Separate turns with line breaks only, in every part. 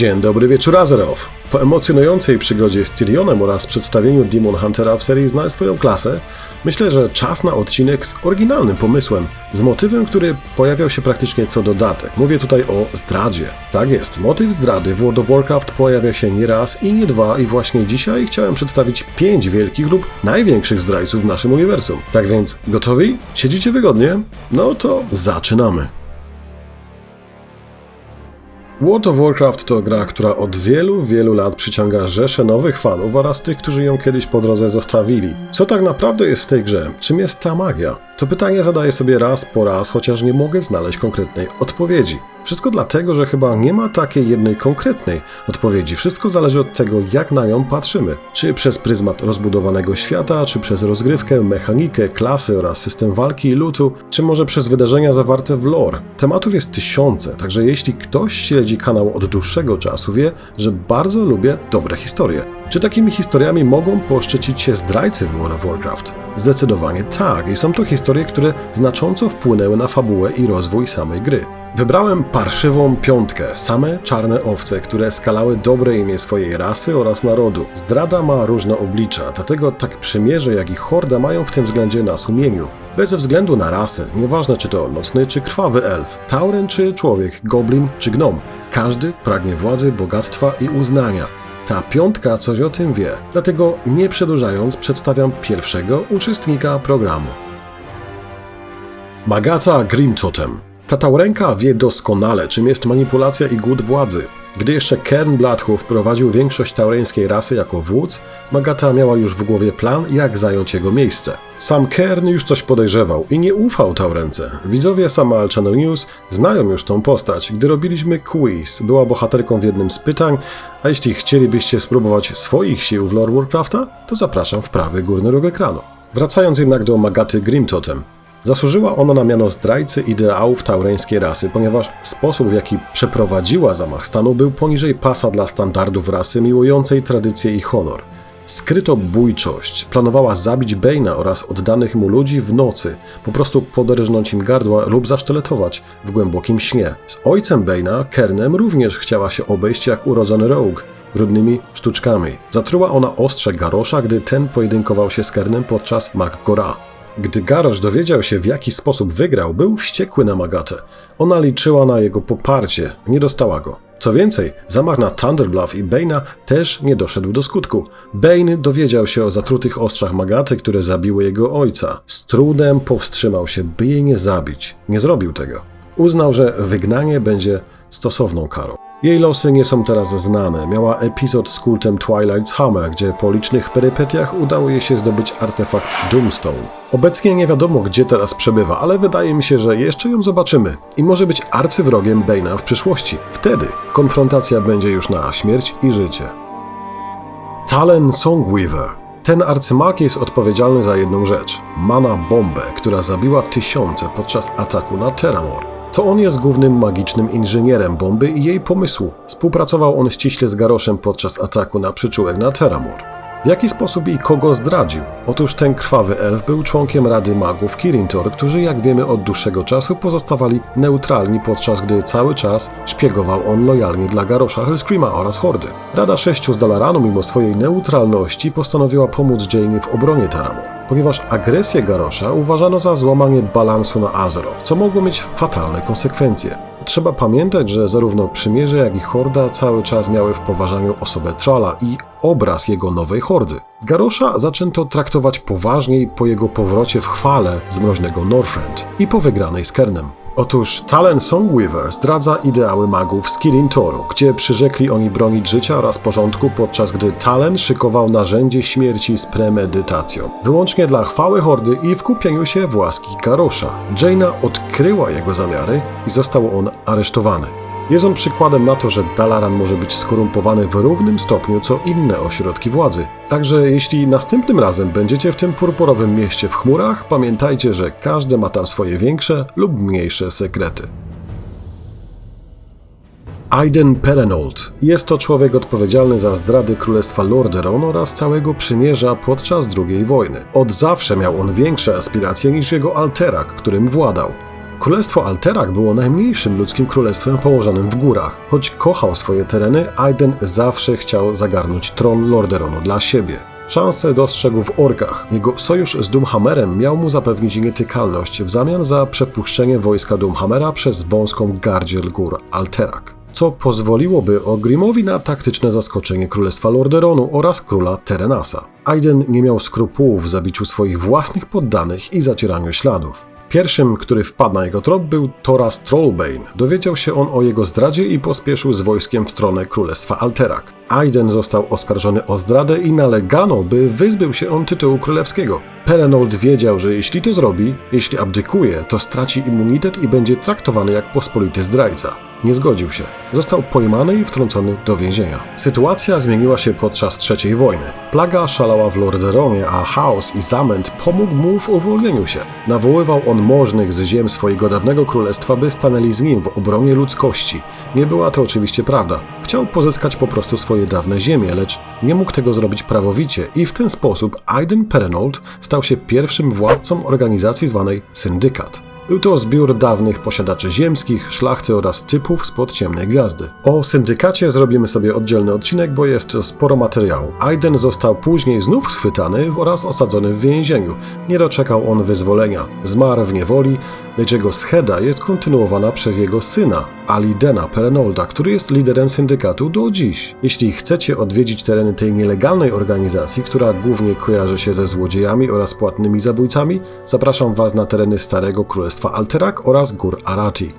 Dzień dobry wieczór Azeroth. Po emocjonującej przygodzie z Tyrionem oraz przedstawieniu Demon Huntera w serii Znaj swoją klasę, myślę, że czas na odcinek z oryginalnym pomysłem, z motywem, który pojawiał się praktycznie co dodatek. Mówię tutaj o zdradzie. Tak jest, motyw zdrady w World of Warcraft pojawia się nie raz i nie dwa i właśnie dzisiaj chciałem przedstawić pięć wielkich lub największych zdrajców w naszym uniwersum. Tak więc, gotowi? Siedzicie wygodnie? No to zaczynamy. World of Warcraft to gra, która od wielu, wielu lat przyciąga rzesze nowych fanów oraz tych, którzy ją kiedyś po drodze zostawili. Co tak naprawdę jest w tej grze? Czym jest ta magia? To pytanie zadaję sobie raz po raz, chociaż nie mogę znaleźć konkretnej odpowiedzi. Wszystko dlatego, że chyba nie ma takiej jednej konkretnej odpowiedzi. Wszystko zależy od tego, jak na nią patrzymy. Czy przez pryzmat rozbudowanego świata, czy przez rozgrywkę, mechanikę, klasy oraz system walki i lutu, czy może przez wydarzenia zawarte w lore. Tematów jest tysiące, także jeśli ktoś śledzi kanał od dłuższego czasu, wie, że bardzo lubię dobre historie. Czy takimi historiami mogą poszczycić się zdrajcy w World of Warcraft? Zdecydowanie tak, i są to historie, które znacząco wpłynęły na fabułę i rozwój samej gry. Wybrałem parszywą piątkę, same czarne owce, które skalały dobre imię swojej rasy oraz narodu. Zdrada ma różne oblicza, dlatego tak przymierze jak i horda mają w tym względzie na sumieniu. Bez względu na rasę, nieważne czy to nocny czy krwawy elf, tauren czy człowiek, goblin czy gnom, każdy pragnie władzy, bogactwa i uznania. Ta piątka coś o tym wie, dlatego nie przedłużając przedstawiam pierwszego uczestnika programu. Magata Grimtotem. Ta Taurenka wie doskonale, czym jest manipulacja i głód władzy. Gdy jeszcze Kern Bladhów prowadził większość taureńskiej rasy jako wódz, Magata miała już w głowie plan, jak zająć jego miejsce. Sam Kern już coś podejrzewał i nie ufał Taurence. Widzowie Samal Channel News znają już tą postać. Gdy robiliśmy quiz, była bohaterką w jednym z pytań, a jeśli chcielibyście spróbować swoich sił w lore Warcrafta, to zapraszam w prawy górny róg ekranu. Wracając jednak do Magaty Grimtotem. Zasłużyła ona na miano zdrajcy ideałów taureńskiej rasy, ponieważ sposób w jaki przeprowadziła zamach stanu był poniżej pasa dla standardów rasy miłującej tradycję i honor. Skryto bójczość, planowała zabić Bane'a oraz oddanych mu ludzi w nocy, po prostu poderżnąć im gardła lub zasztyletować w głębokim śnie. Z ojcem Bane'a, Kernem, również chciała się obejść jak urodzony Rogue, brudnymi sztuczkami. Zatruła ona ostrze Garosza, gdy ten pojedynkował się z Kernem podczas Mag-Gora. Gdy Garosz dowiedział się, w jaki sposób wygrał, był wściekły na Magatę. Ona liczyła na jego poparcie, nie dostała go. Co więcej, zamach na Thunderbluff i Bane'a też nie doszedł do skutku. Bane dowiedział się o zatrutych ostrzach Magaty, które zabiły jego ojca. Z trudem powstrzymał się, by jej nie zabić. Nie zrobił tego. Uznał, że wygnanie będzie stosowną karą. Jej losy nie są teraz znane. Miała epizod z kultem Twilight's Hammer, gdzie po licznych perypetiach udało jej się zdobyć artefakt Doomstone. Obecnie nie wiadomo, gdzie teraz przebywa, ale wydaje mi się, że jeszcze ją zobaczymy i może być arcywrogiem Bane'a w przyszłości. Wtedy konfrontacja będzie już na śmierć i życie. Talen Songweaver ten arcymag jest odpowiedzialny za jedną rzecz mana bombę, która zabiła tysiące podczas ataku na Terramor. To on jest głównym magicznym inżynierem bomby i jej pomysłu. Współpracował on ściśle z Garoszem podczas ataku na przyczółek na Terramor. W jaki sposób i kogo zdradził? Otóż ten krwawy elf był członkiem Rady Magów Kirintor, którzy jak wiemy od dłuższego czasu pozostawali neutralni podczas gdy cały czas szpiegował on lojalnie dla Garosza Hellscreama oraz Hordy. Rada Sześciu z Dalaranu mimo swojej neutralności postanowiła pomóc Jane w obronie Terramor ponieważ agresję Garosza uważano za złamanie balansu na Azeroth, co mogło mieć fatalne konsekwencje. Trzeba pamiętać, że zarówno Przymierze, jak i Horda cały czas miały w poważaniu osobę Trala i obraz jego nowej hordy. Garosza zaczęto traktować poważniej po jego powrocie w chwale z mroźnego Northrend i po wygranej z Kernem. Otóż Talen Songweaver zdradza ideały magów z Kirin Toru, gdzie przyrzekli oni bronić życia oraz porządku, podczas gdy Talen szykował narzędzie śmierci z premedytacją. Wyłącznie dla chwały Hordy i w kupieniu się w łaski Garosza. Jaina odkryła jego zamiary i został on aresztowany. Jest on przykładem na to, że Dalaran może być skorumpowany w równym stopniu co inne ośrodki władzy. Także jeśli następnym razem będziecie w tym purpurowym mieście w chmurach, pamiętajcie, że każdy ma tam swoje większe lub mniejsze sekrety. Aiden Perenold. Jest to człowiek odpowiedzialny za zdrady Królestwa Lordaeron oraz całego przymierza podczas II wojny. Od zawsze miał on większe aspiracje niż jego alterak, którym władał. Królestwo Alterak było najmniejszym ludzkim królestwem położonym w górach. Choć kochał swoje tereny, Aiden zawsze chciał zagarnąć tron Lorderonu dla siebie. Szansę dostrzegł w orkach. Jego sojusz z Doomhammerem miał mu zapewnić nietykalność w zamian za przepuszczenie wojska Doomhammera przez wąską gardziel gór Alterak, co pozwoliłoby Ogrimowi na taktyczne zaskoczenie Królestwa Lorderonu oraz króla Terenasa. Aiden nie miał skrupułów w zabiciu swoich własnych poddanych i zacieraniu śladów. Pierwszym, który wpadł na jego trop, był Thoras Trollbane. Dowiedział się on o jego zdradzie i pospieszył z wojskiem w stronę Królestwa Alterak. Aiden został oskarżony o zdradę i nalegano, by wyzbył się on tytułu królewskiego. Perenold wiedział, że jeśli to zrobi, jeśli abdykuje, to straci immunitet i będzie traktowany jak pospolity zdrajca. Nie zgodził się. Został pojmany i wtrącony do więzienia. Sytuacja zmieniła się podczas III wojny. Plaga szalała w Lorderonie, a chaos i zamęt pomógł mu w uwolnieniu się. Nawoływał on możnych z ziem swojego dawnego królestwa, by stanęli z nim w obronie ludzkości. Nie była to oczywiście prawda. Chciał pozyskać po prostu swoje dawne ziemie, lecz nie mógł tego zrobić prawowicie i w ten sposób Aiden Perenold stał się pierwszym władcą organizacji zwanej Syndykat. Był to zbiór dawnych posiadaczy ziemskich, szlachty oraz typów spod ciemnej gwiazdy. O syndykacie zrobimy sobie oddzielny odcinek, bo jest sporo materiału. Aiden został później znów schwytany oraz osadzony w więzieniu. Nie doczekał on wyzwolenia. Zmarł w niewoli, lecz jego scheda jest kontynuowana przez jego syna, Alidena Perenolda, który jest liderem syndykatu do dziś. Jeśli chcecie odwiedzić tereny tej nielegalnej organizacji, która głównie kojarzy się ze złodziejami oraz płatnymi zabójcami, zapraszam Was na tereny Starego Królestwa Alterak oraz Gór Arati.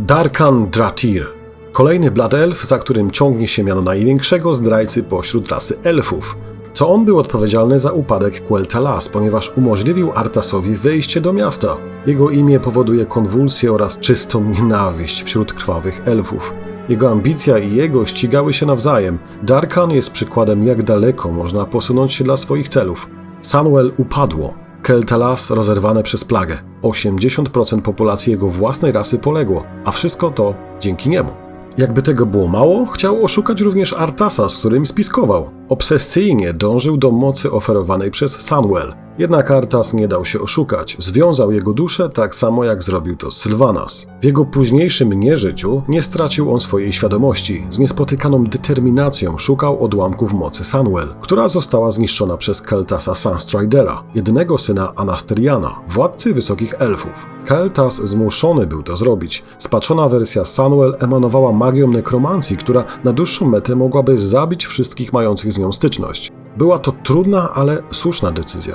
Darkan Dratir Kolejny Blood Elf, za którym ciągnie się miano największego zdrajcy pośród rasy elfów. To on był odpowiedzialny za upadek Quel'Thalas, ponieważ umożliwił Artasowi wejście do miasta. Jego imię powoduje konwulsję oraz czystą nienawiść wśród krwawych elfów. Jego ambicja i jego ścigały się nawzajem. Darkan jest przykładem, jak daleko można posunąć się dla swoich celów. Sunwell upadło. Kel'Thalas rozerwane przez plagę. 80% populacji jego własnej rasy poległo, a wszystko to dzięki niemu. Jakby tego było mało, chciał oszukać również Artasa, z którym spiskował. Obsesyjnie dążył do mocy oferowanej przez Sunwell. Jednak Artas nie dał się oszukać, związał jego duszę tak samo jak zrobił to Sylvanas. W jego późniejszym nieżyciu nie stracił on swojej świadomości, z niespotykaną determinacją szukał odłamków mocy Sunwell, która została zniszczona przez Keltasa Sunstridera, jednego syna Anasteriana, władcy wysokich elfów. Keltas zmuszony był to zrobić. Spaczona wersja Sunwell emanowała magią nekromancji, która na dłuższą metę mogłaby zabić wszystkich mających z nią styczność. Była to trudna, ale słuszna decyzja.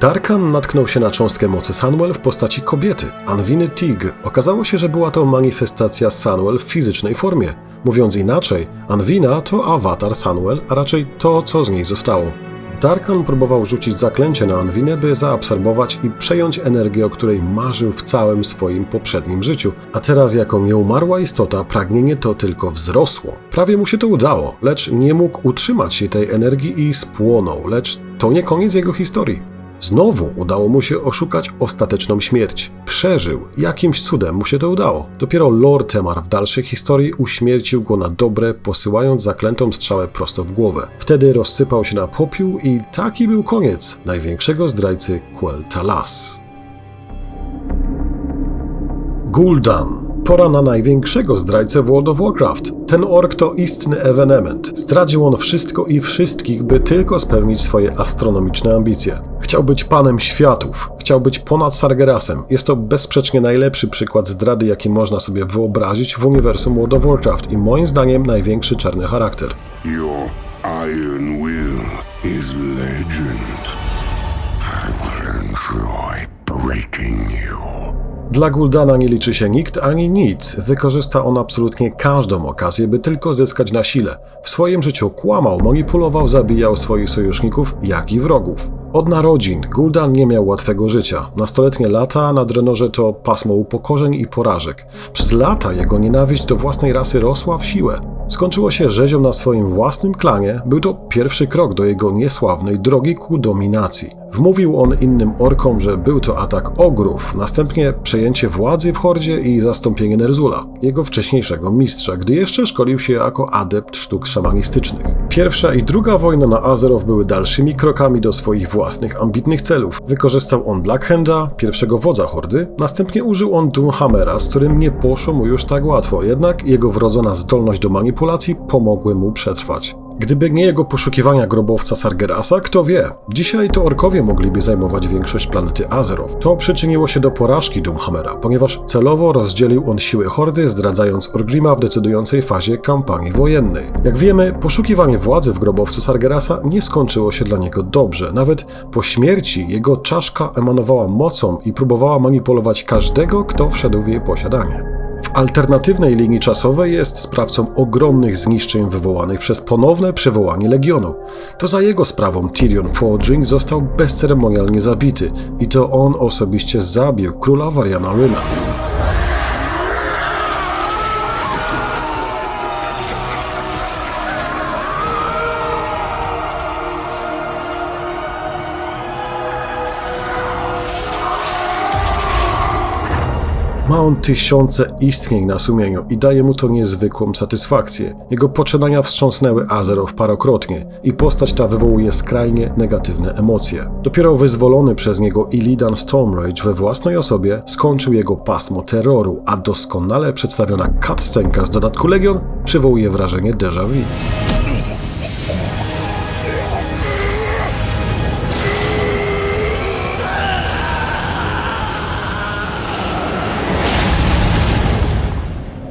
Darkan natknął się na cząstkę mocy Sunwell w postaci kobiety, Anwiny Tig. Okazało się, że była to manifestacja Sunwell w fizycznej formie. Mówiąc inaczej, Anwina to awatar Sunwell, a raczej to, co z niej zostało. Darkan próbował rzucić zaklęcie na Anwinę, by zaabsorbować i przejąć energię, o której marzył w całym swoim poprzednim życiu. A teraz, jako nieumarła istota, pragnienie to tylko wzrosło. Prawie mu się to udało, lecz nie mógł utrzymać się tej energii i spłonął, lecz to nie koniec jego historii. Znowu udało mu się oszukać ostateczną śmierć. Przeżył, jakimś cudem mu się to udało. Dopiero Lord Temar w dalszej historii uśmiercił go na dobre, posyłając zaklętą strzałę prosto w głowę. Wtedy rozsypał się na popiół i taki był koniec największego zdrajcy Quel'Thalas. Gul'dan Pora na największego zdrajcę w World of Warcraft. Ten ork to istny ewenement. Zdradził on wszystko i wszystkich, by tylko spełnić swoje astronomiczne ambicje. Chciał być panem światów, chciał być ponad Sargerasem. Jest to bezsprzecznie najlepszy przykład zdrady, jaki można sobie wyobrazić w uniwersum World of Warcraft i moim zdaniem największy czarny charakter.
Your iron will is legend. I will enjoy breaking you.
Dla Guldana nie liczy się nikt ani nic. Wykorzysta on absolutnie każdą okazję, by tylko zyskać na sile. W swoim życiu kłamał, manipulował, zabijał swoich sojuszników, jak i wrogów. Od narodzin Guldan nie miał łatwego życia. Nastoletnie lata na Drenorze to pasmo upokorzeń i porażek. Przez lata jego nienawiść do własnej rasy rosła w siłę. Skończyło się rzezią na swoim własnym klanie. Był to pierwszy krok do jego niesławnej drogi ku dominacji. Wmówił on innym orkom, że był to atak ogrów, następnie przejęcie władzy w Hordzie i zastąpienie Nerzula, jego wcześniejszego mistrza, gdy jeszcze szkolił się jako adept sztuk szamanistycznych. Pierwsza i druga wojna na Azeroth były dalszymi krokami do swoich własnych ambitnych celów. Wykorzystał on Blackhanda, pierwszego wodza Hordy, następnie użył on Doomhammera, z którym nie poszło mu już tak łatwo, jednak jego wrodzona zdolność do manipulacji pomogły mu przetrwać. Gdyby nie jego poszukiwania grobowca Sargerasa, kto wie, dzisiaj to orkowie mogliby zajmować większość planety Azeroth. To przyczyniło się do porażki Doomhammera, ponieważ celowo rozdzielił on siły Hordy, zdradzając Orgrima w decydującej fazie kampanii wojennej. Jak wiemy, poszukiwanie władzy w grobowcu Sargerasa nie skończyło się dla niego dobrze. Nawet po śmierci jego czaszka emanowała mocą i próbowała manipulować każdego, kto wszedł w jej posiadanie. W alternatywnej linii czasowej jest sprawcą ogromnych zniszczeń wywołanych przez ponowne przywołanie Legionu. To za jego sprawą Tyrion Fordring został bezceremonialnie zabity i to on osobiście zabił króla Variana Ryna. Ma on tysiące istnień na sumieniu i daje mu to niezwykłą satysfakcję. Jego poczynania wstrząsnęły Azeroth parokrotnie i postać ta wywołuje skrajnie negatywne emocje. Dopiero wyzwolony przez niego Illidan Stormrage we własnej osobie skończył jego pasmo terroru, a doskonale przedstawiona cutscenka z dodatku Legion przywołuje wrażenie déjà vu.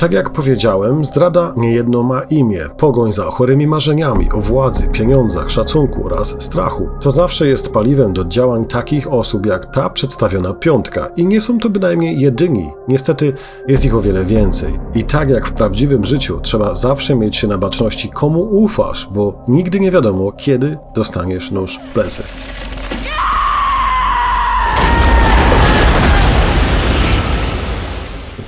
Tak jak powiedziałem, zdrada niejedno ma imię. Pogoń za chorymi marzeniami o władzy, pieniądzach, szacunku oraz strachu. To zawsze jest paliwem do działań takich osób jak ta przedstawiona piątka. I nie są to bynajmniej jedyni. Niestety jest ich o wiele więcej. I tak jak w prawdziwym życiu, trzeba zawsze mieć się na baczności, komu ufasz, bo nigdy nie wiadomo, kiedy dostaniesz nóż w plecy.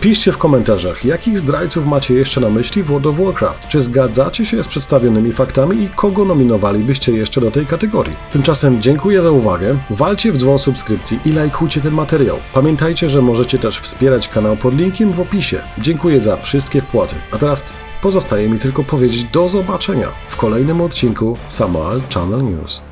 Piszcie w komentarzach, jakich zdrajców macie jeszcze na myśli w World of Warcraft. Czy zgadzacie się z przedstawionymi faktami i kogo nominowalibyście jeszcze do tej kategorii? Tymczasem dziękuję za uwagę, walcie w dzwon subskrypcji i lajkujcie ten materiał. Pamiętajcie, że możecie też wspierać kanał pod linkiem w opisie. Dziękuję za wszystkie wpłaty. A teraz pozostaje mi tylko powiedzieć do zobaczenia w kolejnym odcinku Samuel Channel News.